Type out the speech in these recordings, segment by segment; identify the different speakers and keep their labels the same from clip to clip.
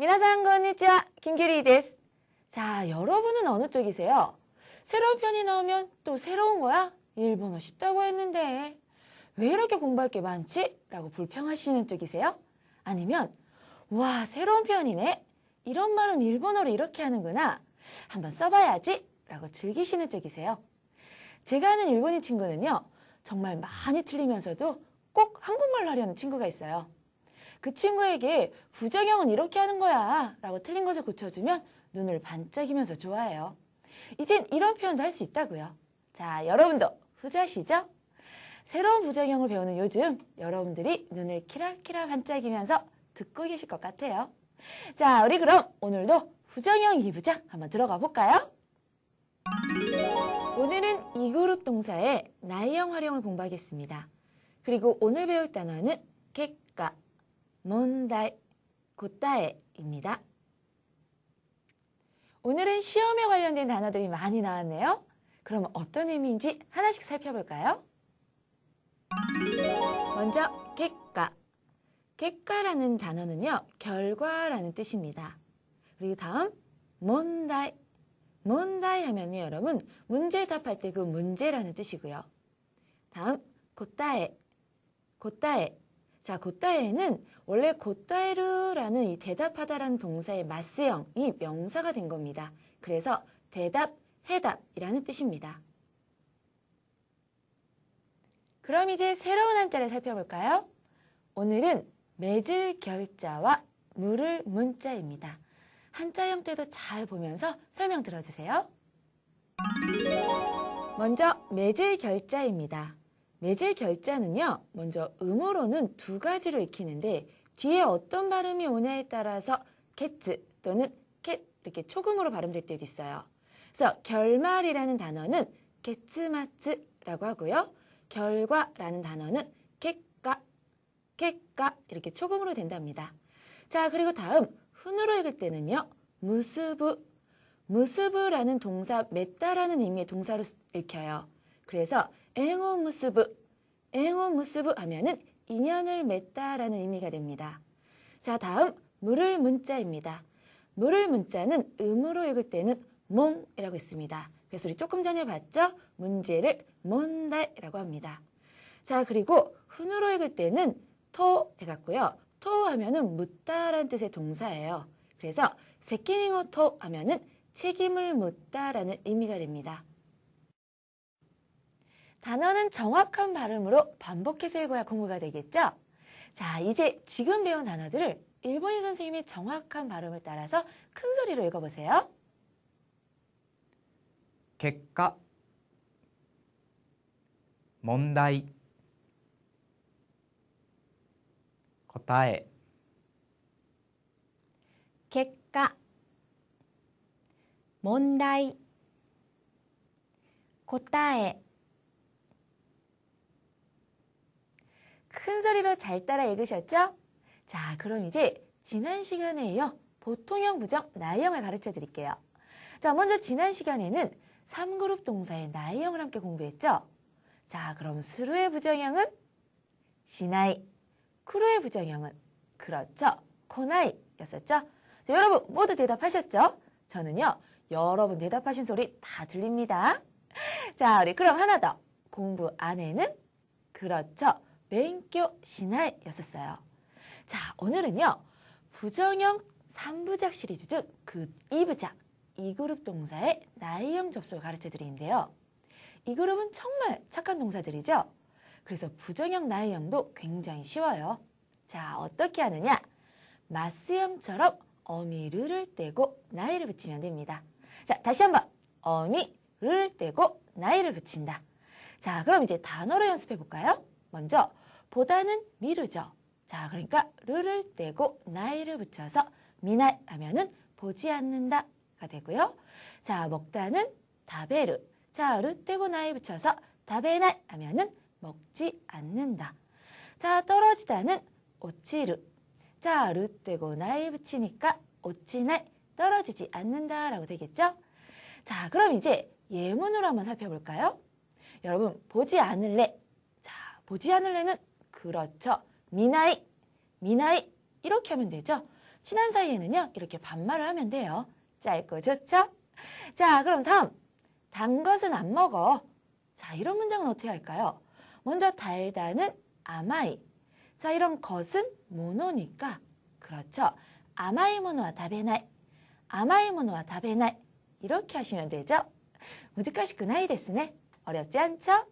Speaker 1: 미나상 건니치와 김규리 데스. 자, 여러분은 어느 쪽이세요? 새로운 편이 나오면 또 새로운 거야? 일본어 쉽다고 했는데 왜 이렇게 공부할 게 많지? 라고 불평하시는 쪽이세요? 아니면 와, 새로운 편이네? 이런 말은 일본어로 이렇게 하는구나. 한번 써봐야지. 라고 즐기시는 쪽이세요. 제가 아는 일본인 친구는요, 정말 많이 틀리면서도 꼭 한국말로 하려는 친구가 있어요. 그 친구에게 부정형은 이렇게 하는 거야 라고 틀린 것을 고쳐주면 눈을 반짝이면서 좋아해요. 이젠 이런 표현도 할 수 있다고요. 자, 여러분도 후자시죠? 새로운 부정형을 배우는 요즘 여러분들이 눈을 키라키라 반짝이면서 듣고 계실 것 같아요. 자, 우리 그럼 오늘도 부정형 2부작 한번 들어가 볼까요? 오늘은 이 그룹 동사의 나이형 활용을 공부하겠습니다. 그리고 오늘 배울 단어는 객가, 몬다이, 고따에입니다. 오늘은 시험에 관련된 단어들이 많이 나왔네요. 그럼 어떤 의미인지 하나씩 살펴볼까요? 먼저 객가. 객가라는 단어는요, 결과라는 뜻입니다. 그리고 다음 몬다이. 몬다이 하면요, 여러분 문제 답할 때 그 문제라는 뜻이고요. 다음 고따에. 고따에. 자, 고따에는 원래 고따에르라는 이 대답하다라는 동사의 마스형이 명사가 된 겁니다. 그래서 대답, 해답이라는 뜻입니다. 그럼 이제 새로운 한자를 살펴볼까요? 오늘은 맺을 결자와 물을 문자입니다. 한자 형태도 잘 보면서 설명 들어주세요. 먼저 맺을 결자입니다. 맺을 결자는요, 먼저 음으로는 두 가지로 익히는데 뒤에 어떤 발음이 오냐에 따라서 캣츠 또는 캣 이렇게 초금으로 발음될 때도 있어요. 그래서 결말이라는 단어는 캣츠마츠라고 하고요. 결과라는 단어는 캣가, 캣가 이렇게 초금으로 된답니다. 자, 그리고 다음 훈으로 읽을 때는요. 무스부, 무스부라는 동사 맺다라는 의미의 동사로 읽혀요. 그래서 앵오 무스부, 앵오 무스부 하면은 인연을 맺다라는 의미가 됩니다. 자, 다음 물을 문자입니다. 물을 문자는 음으로 읽을 때는 몽이라고 있습니다. 그래서 우리 조금 전에 봤죠? 문제를 몬다이라고 합니다. 자, 그리고 훈으로 읽을 때는 토 해갖고요. 토 하면은 묻다라는 뜻의 동사예요. 그래서 세키닝오 토 하면은 책임을 묻다라는 의미가 됩니다. 단어는 정확한 발음으로 반복해서 읽어야 공부가 되겠죠? 자, 이제 지금 배운 단어들을 일본인 선생님이 정확한 발음을 따라서 큰 소리로 읽어보세요.
Speaker 2: 객가 문다이
Speaker 1: 고타에 객가 문다이 고타에 큰 소리로 잘 따라 읽으셨죠? 자, 그럼 이제 지난 시간에 이어 보통형 부정 나이형을 가르쳐 드릴게요. 자, 먼저 지난 시간에는 3그룹 동사의 나이형을 함께 공부했죠? 자, 그럼 수루의 부정형은 시나이, 쿠루의 부정형은 그렇죠. 코나이였었죠? 자, 여러분 모두 대답하셨죠? 저는요, 여러분 대답하신 소리 다 들립니다. 자, 우리 그럼 하나 더. 공부 안에는 그렇죠. 맹교 시나이였었어요. 자, 오늘은요. 부정형 3부작 시리즈 중 그 2부작, 2그룹 동사의 나이형 접속을 가르쳐 드리는데요. 이 그룹은 정말 착한 동사들이죠? 그래서 부정형 나이형도 굉장히 쉬워요. 자, 어떻게 하느냐? 마스형처럼 어미르를 떼고 나이를 붙이면 됩니다. 자, 다시 한번 어미를 떼고 나이를 붙인다. 자, 그럼 이제 단어로 연습해 볼까요? 먼저 보다는 미루죠. 자, 그러니까 르를 떼고 나이를 붙여서 미나이 하면은 보지 않는다가 되고요. 자, 먹다는 다베르. 자, 르 떼고 나이 붙여서 다베나이 하면은 먹지 않는다. 자, 떨어지다는 오치르. 자, 르 떼고 나이 붙이니까 오치나이 떨어지지 않는다라고 되겠죠? 자, 그럼 이제 예문으로 한번 살펴볼까요? 여러분, 보지 않을래. 자, 보지 않을래는 그렇죠. 미나이, 미나이 이렇게 하면 되죠. 친한 사이에는요, 이렇게 반말을 하면 돼요. 짧고 좋죠? 자, 그럼 다음. 단 것은 안 먹어. 자, 이런 문장은 어떻게 할까요? 먼저 달다는 아마이. 자, 이런 것은 모노니까. 그렇죠. 아마이 모노와 다베나이. 아마이 모노와 다베나이. 이렇게 하시면 되죠? 데스네. 어렵지 않죠?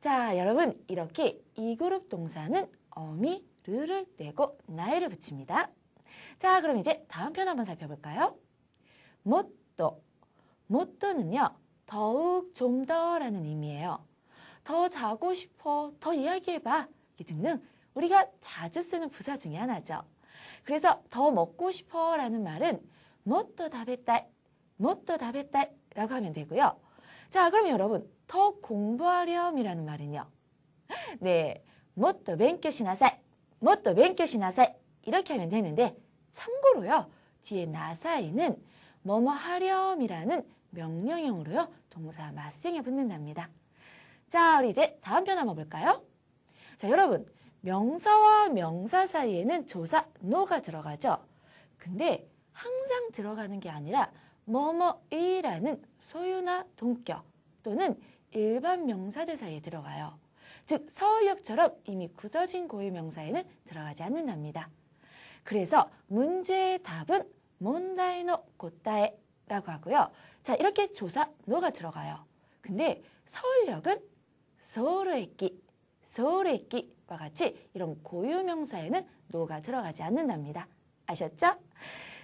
Speaker 1: 자, 여러분, 이렇게 이 그룹 동사는 어미, 르를 떼고 나이를 붙입니다. 자, 그럼 이제 다음 편 한번 살펴볼까요? 못도. 못도는요, 더욱 좀 더라는 의미예요. 더 자고 싶어, 더 이야기해봐. 이 등등 우리가 자주 쓰는 부사 중에 하나죠. 그래서 더 먹고 싶어 라는 말은 못도 다베딸, 못도 다베딸 라고 하면 되고요. 자, 그럼 여러분, 더 공부하렴이라는 말은요. 네, 뭣더 뱅교시나사이, 못더 뱅교시나사이 이렇게 하면 되는데 참고로요, 뒤에 나사이는 뭐뭐 하렴이라는 명령형으로요, 동사 마스형에 붙는답니다. 자, 우리 이제 다음 표현 한번 볼까요? 자, 여러분, 명사와 명사 사이에는 조사, 노가 들어가죠? 근데 항상 들어가는 게 아니라 뭐뭐이라는 소유나 동격 또는 일반 명사들 사이에 들어가요. 즉 서울역처럼 이미 굳어진 고유 명사에는 들어가지 않는답니다. 그래서 문제의 답은 몬다이노 고따에라고 하고요. 자 이렇게 조사 노가 들어가요. 근데 서울역은 서울駅, 서울駅와 같이 이런 고유 명사에는 노가 들어가지 않는답니다. 아셨죠?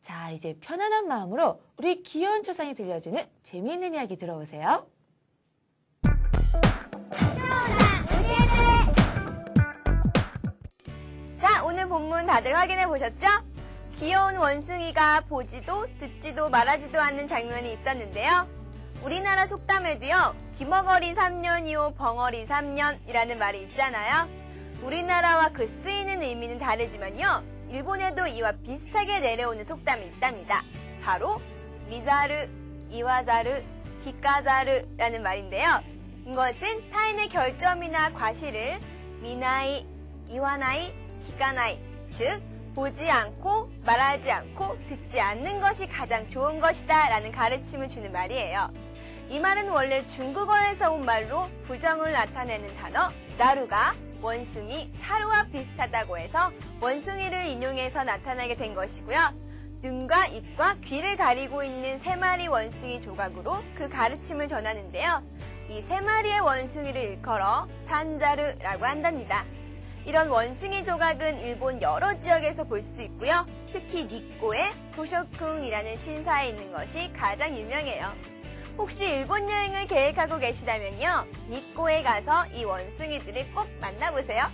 Speaker 1: 자, 이제 편안한 마음으로 우리 귀여운 초상이 들려주는 재미있는 이야기 들어보세요.
Speaker 3: 자, 오늘 본문 다들 확인해 보셨죠? 귀여운 원숭이가 보지도 듣지도 말하지도 않는 장면이 있었는데요. 우리나라 속담에도요, 귀머거리 3년이요, 벙어리 3년이라는 말이 있잖아요. 우리나라와 그 쓰이는 의미는 다르지만요, 일본에도 이와 비슷하게 내려오는 속담이 있답니다. 바로 미자르, 이와자르, 기까자르라는 말인데요. 이것은 타인의 결점이나 과실을 미나이, 이와나이, 기까나이, 즉 보지 않고 말하지 않고 듣지 않는 것이 가장 좋은 것이다 라는 가르침을 주는 말이에요. 이 말은 원래 중국어에서 온 말로 부정을 나타내는 단어 나루가 원숭이 사루와 비슷하다고 해서 원숭이를 인용해서 나타나게 된 것이고요. 눈과 입과 귀를 가리고 있는 세 마리 원숭이 조각으로 그 가르침을 전하는데요. 이 세 마리의 원숭이를 일컬어 산자르라고 한답니다. 이런 원숭이 조각은 일본 여러 지역에서 볼 수 있고요. 특히 니꼬의 도쇼쿵이라는 신사에 있는 것이 가장 유명해요. 혹시 일본 여행을 계획하고 계시다면요. 니꼬에 가서 이 원숭이들을 꼭 만나보세요.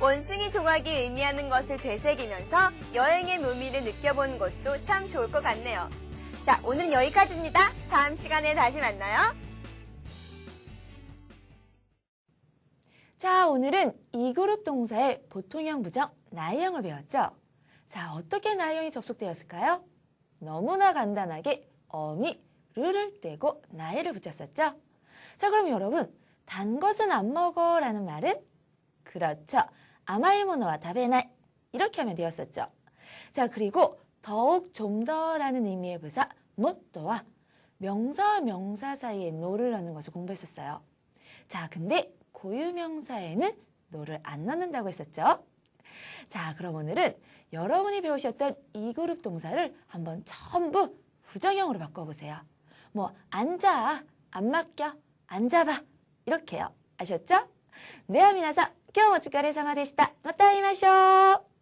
Speaker 3: 원숭이 조각이 의미하는 것을 되새기면서 여행의 묘미를 느껴보는 것도 참 좋을 것 같네요. 자, 오늘 여기까지입니다. 다음 시간에 다시 만나요.
Speaker 1: 자, 오늘은 이 그룹 동사의 보통형 부정 나이형을 배웠죠? 자, 어떻게 나이형이 접속되었을까요? 너무나 간단하게 어미, 르를 떼고 나이를 붙였었죠? 자, 그럼 여러분, 단 것은 안 먹어 라는 말은? 그렇죠. 아마이모노와 다베나이. 이렇게 하면 되었었죠. 자, 그리고 더욱 좀 더 라는 의미의 부사 못도와 명사와 명사 사이에 노를 넣는 것을 공부했었어요. 자, 근데 고유명사에는 노를 안 넣는다고 했었죠. 자, 그럼 오늘은 여러분이 배우셨던 이 그룹 동사를 한번 전부 부정형으로 바꿔보세요. 뭐, 앉아, 안 맡겨, 앉아봐. 이렇게요. 아셨죠? 네, 미나사, 今日もお疲れ様でした。また会いましょう